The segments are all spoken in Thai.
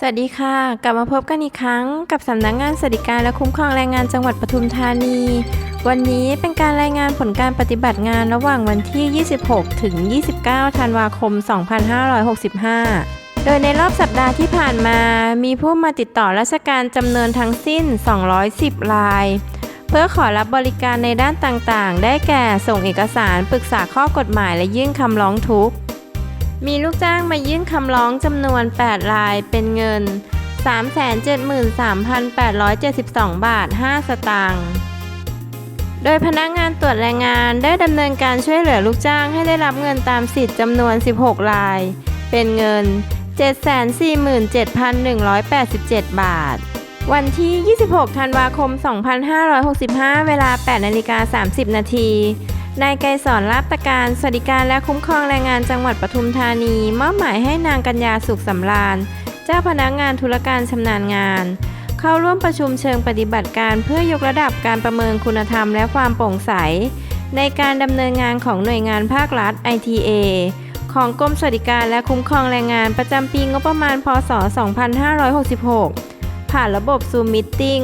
สวัสดีค่ะ กลับมาพบกันอีกครั้งกับสำนักงานสวัสดิการและคุ้มครองแรงงานจังหวัดปทุมธานี วันนี้เป็นการรายงานผลการปฏิบัติงานระหว่างวันที่ 26 ถึง 29 ธันวาคม 2565 โดยในรอบสัปดาห์ที่ผ่านมา มีผู้มาติดต่อราชการจำนวนทั้งสิ้น 210 ราย เพื่อขอรับบริการในด้านต่างๆ ได้แก่ส่งเอกสารปรึกษาข้อกฎหมายและยื่นคำร้องทุกข์ มีลูกจ้างมายื่นคำร้องจำนวน 8 รายเป็นเงิน 373,872 บาท 5 สตางค์ โดยพนักงานตรวจแรงงานได้ดำเนินการช่วยเหลือลูกจ้างให้ได้รับเงินตามสิทธิ์จำนวน 16 ราย เป็นเงิน 747,187 บาท วันที่ 26 ธันวาคม 2565 เวลา 8นาฬิกา30 นาที นายไกรสอนลาบตการสวัสดิการและคุ้มครองแรงงานจังหวัดปทุมธานี มอบหมายให้นางกัญญาสุขสำราญ เจ้าพนักงานธุรการชำนาญงาน เข้าร่วมประชุมเชิงปฏิบัติการเพื่อยกระดับการประเมินคุณธรรมและความโปร่งใส ในการดำเนินงานของหน่วยงานภาครัฐ ITA ของกรมสวัสดิการและคุ้มครองแรงงานประจำปีงบประมาณ พศ 2566 ผ่านระบบซูมมิ t ติ้ง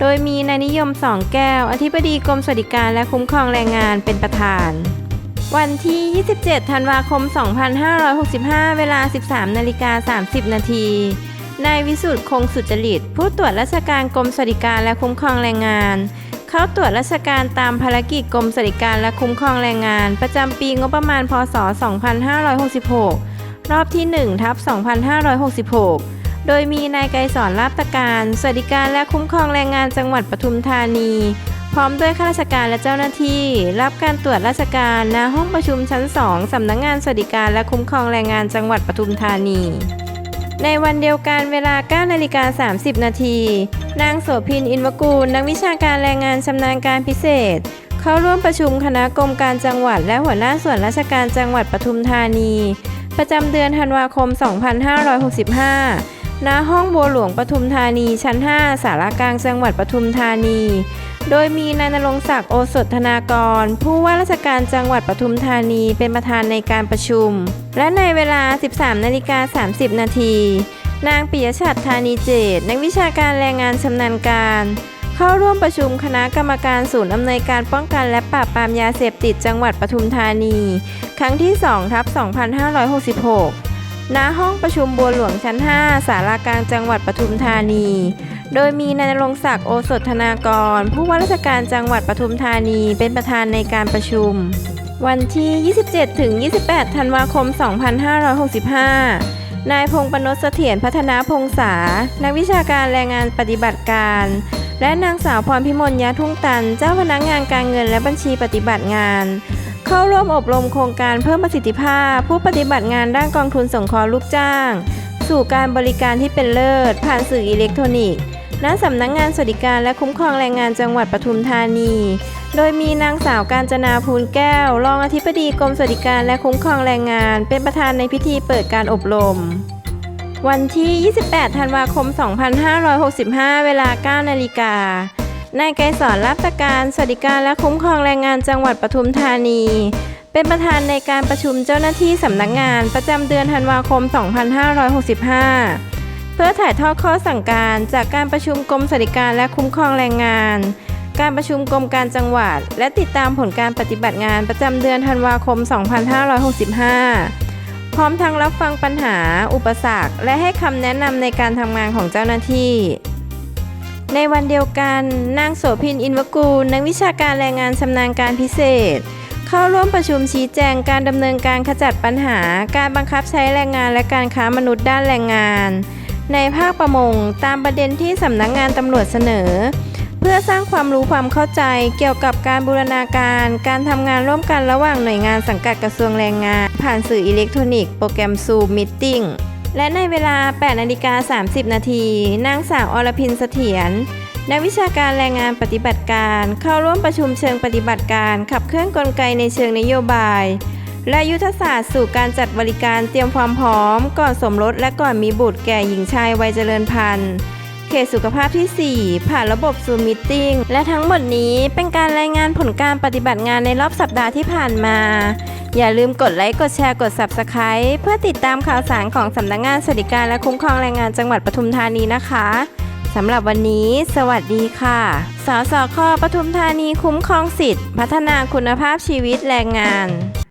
โดยมีนายนิยมสองแก้ว อธิบดีกรมสวัสดิการและคุ้มครองแรงงานเป็นประธาน วันที่ 27 ธันวาคม 2565 เวลา 13 นาฬิกา 30 นาทีนายวิสุทธ์คงสุจริต ผู้ตรวจราชการกรมสวัสดิการและคุ้มครองแรงงาน เข้าตรวจราชการตามภารกิจกรมสวัสดิการและคุ้มครองแรงงาน ประจำปีงบประมาณ พศ 2566 รอบที่1ทับ2566 โดยมีนายไกรสอนลาบตการสวัสดิการและคุ้มครองแรงงานจังหวัดปทุมธานี พร้อมด้วยข้าราชการและเจ้าหน้าที่ รับการตรวจราชการณห้องประชุมชั้น 2 สำนักงานสวัสดิการและคุ้มครองแรงงานจังหวัดปทุมธานี ในวันเดียวกันเวลา9นาฬิกา30 นาทีนางโสพินอินวกูลนักวิชาการแรงงานชำนาญการพิเศษ เข้าร่วมประชุมคณะกรมการจังหวัด และหัวหน้าส่วนราชการจังหวัดปทุมธานี ประจำเดือนธันวาคม 2565 ณห้องบัวหลวงปทุมธานีชั้น 5 สารากลางจังหวัดปทุมธานี โดยมีนายนรงศักดิ์โอสถธนากร ผู้ว่าราชการจังหวัดปทุมธานีเป็นประธานในการประชุม และในเวลา 13นาฬิกา30 นาทีนางปิยชัดธานีเจตนักวิชาการแรงงานชำนาญการ เข้าร่วมประชุมคณะกรรมการศูนย์อำนวยการป้องกันและปราบปรามยาเสพติดจังหวัดปทุมธานี ครั้งที่2ทับ2566 ณห้องประชุมบัวหลวงชั้น 5 สารากลางจังหวัดปทุมธานี โดยมีนายรงศักดิ์โอสถธนากร ผู้ว่าราชการจังหวัดปทุมธานีเป็นประธานในการประชุม วันที่ 27 ถึง 28 ธันวาคม 2565 นายพงปนศเสถียรพัฒนาพงษา นักวิชาการแรงงานปฏิบัติการ และนางสาวพรพิมลยะทุ่งตัน เจ้าพนักงานการเงินและบัญชีปฏิบัติงาน เข้าร่วมอบรมโครงการเพิ่มประสิทธิภาพ ผู้ปฏิบัติงานด้านกองทุนสงเคราะห์ลูกจ้าง สู่การบริการที่เป็นเลิศ ผ่านสื่ออิเล็กทรอนิกส์ณสำนักงงานสวัสดิการและคุ้มครองแรงงานจังหวัดปทุมธานี โดยมีนางสาวการจนาภูลแก้ว รองอธิบดีกรมสวัสดิการและคุ้มครองแรงงาน เป็นประธานในพิธีเปิดการอบรม วันที่ 28 ธันวาคม 2565 เวลา 9 นาฬิกา นายไกรสอนรับตการสวัสดิการและคุ้มครองแรงงานจังหวัดปทุมธานี เป็นประธานในการประชุมเจ้าหน้าที่สำนักงานประจำเดือนธันวาคม 2565 เพื่อถ่ายทอดข้อสั่งการจากการประชุมกรมสวัสดิการและคุ้มครองแรงงาน การประชุมกรมการจังหวัด และติดตามผลการปฏิบัติงานประจำเดือนธันวาคม 2565 พร้อมทั้งรับฟังปัญหา อุปสรรค และให้คำแนะนำในการทำงานของเจ้าหน้าที่ ในวันเดียวกันนางโสพินอินวกูลนักวิชาการแรงงานชำนาญการพิเศษ เข้าร่วมประชุมชี้แจงการดำเนินการขจัดปัญหา การบังคับใช้แรงงานและการค้ามนุษย์ด้านแรงงาน ในภาคประมงตามประเด็นที่สำนักงานตำรวจเสนอ เพื่อสร้างความรู้ความเข้าใจเกี่ยวกับการบูรณาการ การทำงานร่วมกันระหว่างหน่วยงานสังกัดกระทรวงแรงงาน ผ่านสื่ออิเล็กทรอนิกส์โปรแกรมซูมมิทติ้ง และในเวลา 8นาฬิกา30 นาทีนางสาวอรพินเสถียรนักวิชาการแรงงานปฏิบัติการ เข้าร่วมประชุมเชิงปฏิบัติการ ขับเคลื่อนกลไกในเชิงนโยบาย และยุทธศาสตร์สู่การจัดบริการเตรียมความพร้อม ก่อนสมรสและก่อนมีบุตรแก่หญิงชายวัยเจริญพันธุ์เขตสุขภาพที่ 4 ผ่านระบบซูมมิทติ้งและทั้งหมดนี้เป็นการรายงานผลการปฏิบัติงานในรอบสัปดาห์ที่ผ่านมา อย่าลืมกดไลค์กดแชร์กด Subscribe เพื่อติดตามข่าวสารของสำนักงานสวัสดิการและคุ้มครองแรงงานจังหวัดปทุมธานีนะคะสำหรับวันนี้ สวัสดีค่ะ สสคปทุมธานีคุ้มครองสิทธิ์ พัฒนาคุณภาพชีวิตแรงงาน